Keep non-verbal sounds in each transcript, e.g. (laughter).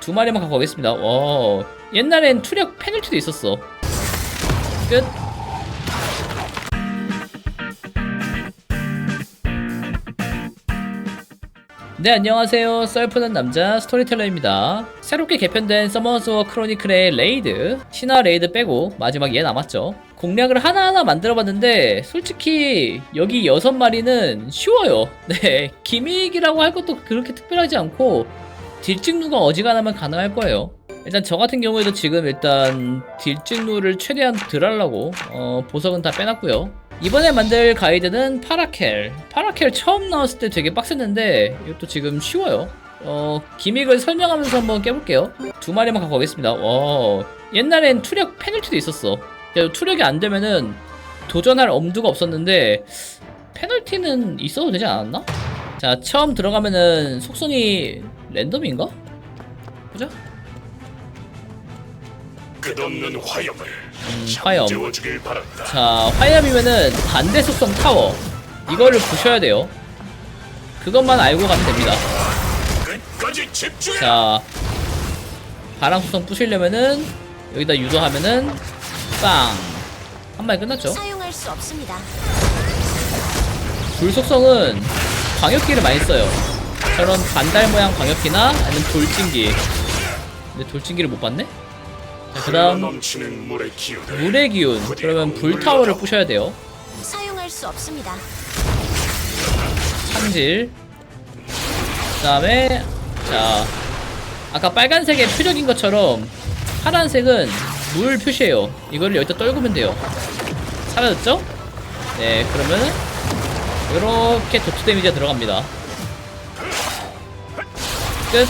두 마리만 갖고 가겠습니다. 와, 옛날엔 투력 페널티도 있었어. 끝. 네 안녕하세요 썰푸는 남자 스토리텔러입니다 새롭게 개편된 서머스 워 크로니클의 레이드 신화 레이드 빼고 마지막 얘 남았죠 공략을 하나하나 만들어봤는데 솔직히 여기 여섯 마리는 쉬워요 (laughs) 네 기믹이라고 할 것도 그렇게 특별하지 않고 딜찍누가 어지간하면 가능할 거예요 일단 저 같은 경우에도 지금 일단 딜찍누를 최대한 덜 하려고 어, 보석은 다 빼놨고요 이번에 만들 가이드는 파라켈. 파라켈 처음 나왔을 때 되게 빡셌는데 이것도 지금 쉬워요. 어, 기믹을 설명하면서 한번 깨볼게요. 두 마리만 갖고 가겠습니다. 와, 옛날엔 투력 페널티도 있었어. 야, 투력이 안 되면은 도전할 엄두가 없었는데 페널티는 있어도 되지 않았나? 자, 처음 들어가면은 속성이 랜덤인가? 보자. 끝없는 화염을 화염. 잠재워주길 바란다. 자, 화염이면은 반대 속성 타워. 이거를 부셔야 돼요. 그것만 알고 가면 됩니다. 끝까지 집중해. 자, 바람 속성 부시려면은 여기다 유도하면은 빵. 한 마리 끝났죠? 사용할 수 없습니다. 불 속성은 광역기를 많이 써요. 저런 반달 모양 광역기나 아니면 돌진기. 근데 돌진기를 못 봤네? 자, 그 다음 물의 기운. 그러면 불타워를 부셔야 돼요. 사용할 수 없습니다. 창질. 그 다음에, 자, 아까 빨간색의 표적인 것처럼 파란색은 물 표시예요. 이거를 여기다 떨구면 돼요. 사라졌죠? 네, 그러면 이렇게 도트 데미지가 들어갑니다. 끝.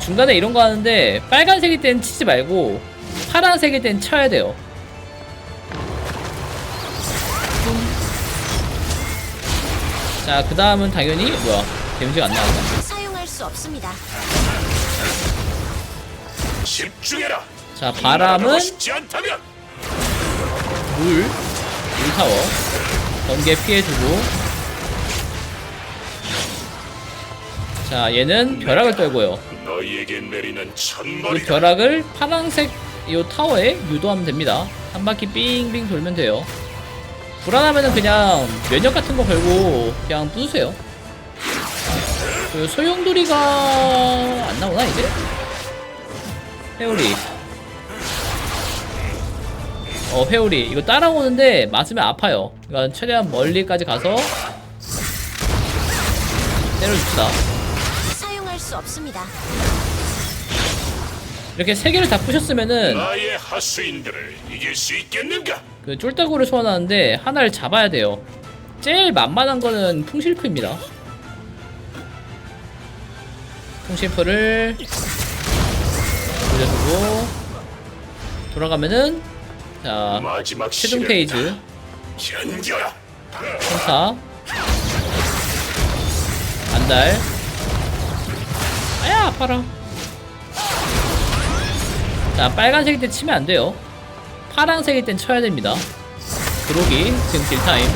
중간에 이런 거 하는데 빨간색일 땐 치지 말고 파란색일 땐 쳐야 돼요. 자, 그 다음은 당연히 뭐야? 데미지가 안 나간다. 사용할 수 없습니다. 집중해라. 자, 바람은 물, 물 타워, 번개 피해주고. 자, 얘는 벼락을 떨고요. 이 벼락을 파란색 이 타워에 유도하면 됩니다. 한 바퀴 빙빙 돌면 돼요. 불안하면은 그냥 면역 같은 거 걸고 그냥 부수세요. 그 소용돌이가 안 나오나 이제? 회오리. 어 회오리 이거 따라오는데 맞으면 아파요. 그러니까 최대한 멀리까지 가서 때려줍시다. 수 없습니다. 이렇게 세 개를 다 부셨으면은 나의 하수인들을 이길 수 있겠는가? 그 쫄따구를 소환하는데 하나를 잡아야 돼요. 제일 만만한 거는 풍실프입니다. 풍실프를 올려주고 돌아가면은 자 마지막 최종 시련이다. 페이지 견뎌라. 천사 안달 아야 아파라. 자 빨간색일 때 치면 안 돼요. 파란색일 땐 쳐야 됩니다. 그러기 지금 딜타임.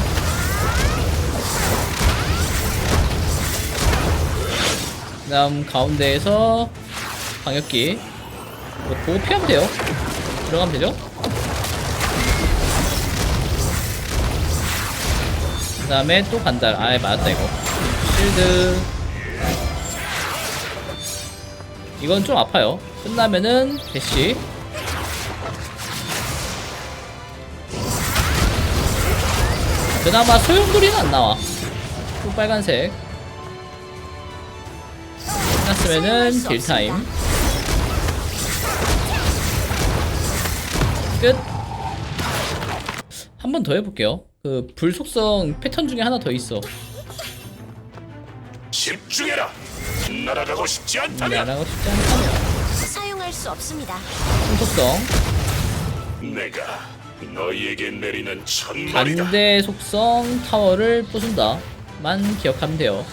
그 다음 가운데에서 방역기. 이거 보고 피하면 돼요. 들어가면 되죠? 그 다음에 또 반달. 아예 맞았다 이거. 실드 이건 좀 아파요 끝나면은 대시 그나마 소용돌이는 안 나와 또 빨간색 끝났으면은 딜타임. 끝. 한 번 더 해볼게요. 그 불속성 패턴 중에 하나 더 있어. 집중해라. 날아가고 싶지 않다면 나라고 쉽지 않다면 사용할 수 없습니다. 풍속성 내가 너희에게 내리는 천머리다. 반대 속성 타워를 부순다만 기억하면 돼요.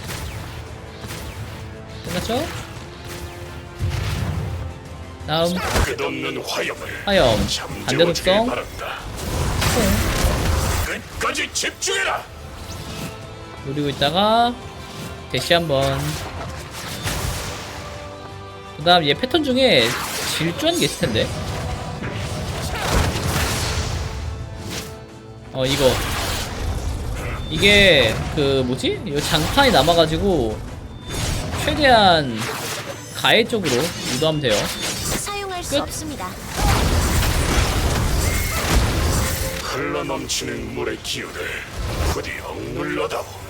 끝났죠? 다음 끝없는 화염을 화염 반대 잠재워주길 속성 바란다. 끝까지 집중해라. 노리고 있다가 대시 한번 그 다음 얘 패턴 중에 질주하는 게 있을 텐데 어 이거 이게 그 뭐지? 이 장판이 남아가지고 최대한 가해 쪽으로 유도하면 돼요 사용할 수 끝. 없습니다. 흘러 넘치는 물의 기운을 부디 억눌러다오.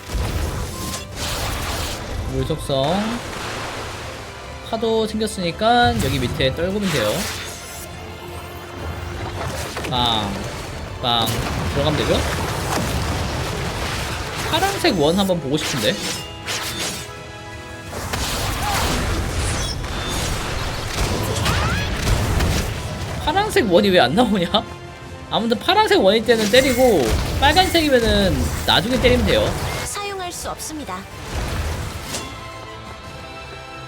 물 속성 파도 생겼으니까 여기 밑에 떨구면 돼요 빵, 빵 들어가면 되죠? 파란색 원 한번 보고 싶은데 파란색 원이 왜 안 나오냐? 아무튼 파란색 원일 때는 때리고 빨간색이면은 나중에 때리면 돼요 사용할 수 없습니다.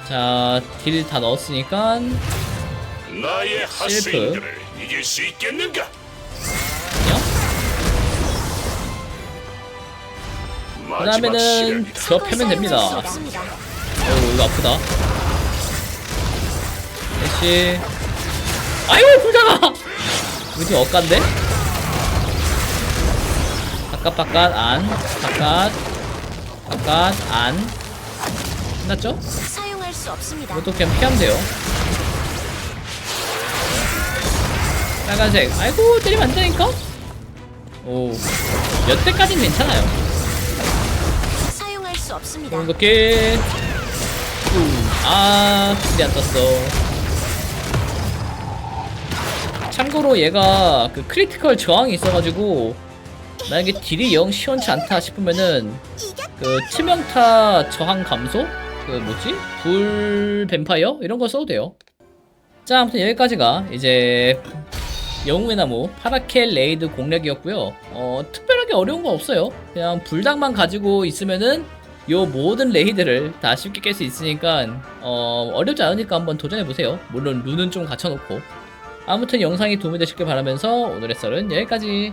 자, 딜 다 넣었으니까 나의 하수인들을 이길 수 있겠는가? 저 펴면 사용할 됩니다. 어우 이거 아프다. 애쉬. 아이고 불자가. 우리 엇간데? 바깥 바깥 안 바깥 바깥 안 끝났죠? 수 없습니다. 이것도 그냥 피하면 돼요. 빨간색. 아이고 때리면 안 되니까. 오. 몇 대까진 괜찮아요. 사용할 수 없습니다. 이렇게 아 근데 안 떴어 참고로 얘가 그 크리티컬 저항이 있어가지고 만약에 딜이 영 시원치 않다 싶으면은 그 치명타 저항 감소 그 뭐지? 불 뱀파이어? 이런 거 써도 돼요. 자 아무튼 여기까지가 이제 영웅의 나무 파라켈 레이드 공략이었고요. 어 특별하게 어려운 건 없어요. 그냥 불닭만 가지고 있으면은 요 모든 레이드를 다 쉽게 깰 수 있으니까 어, 어렵지 않으니까 한번 도전해 보세요. 물론 룬은 좀 갖춰 놓고. 아무튼 영상이 도움이 되셨길 바라면서 오늘의 썰은 여기까지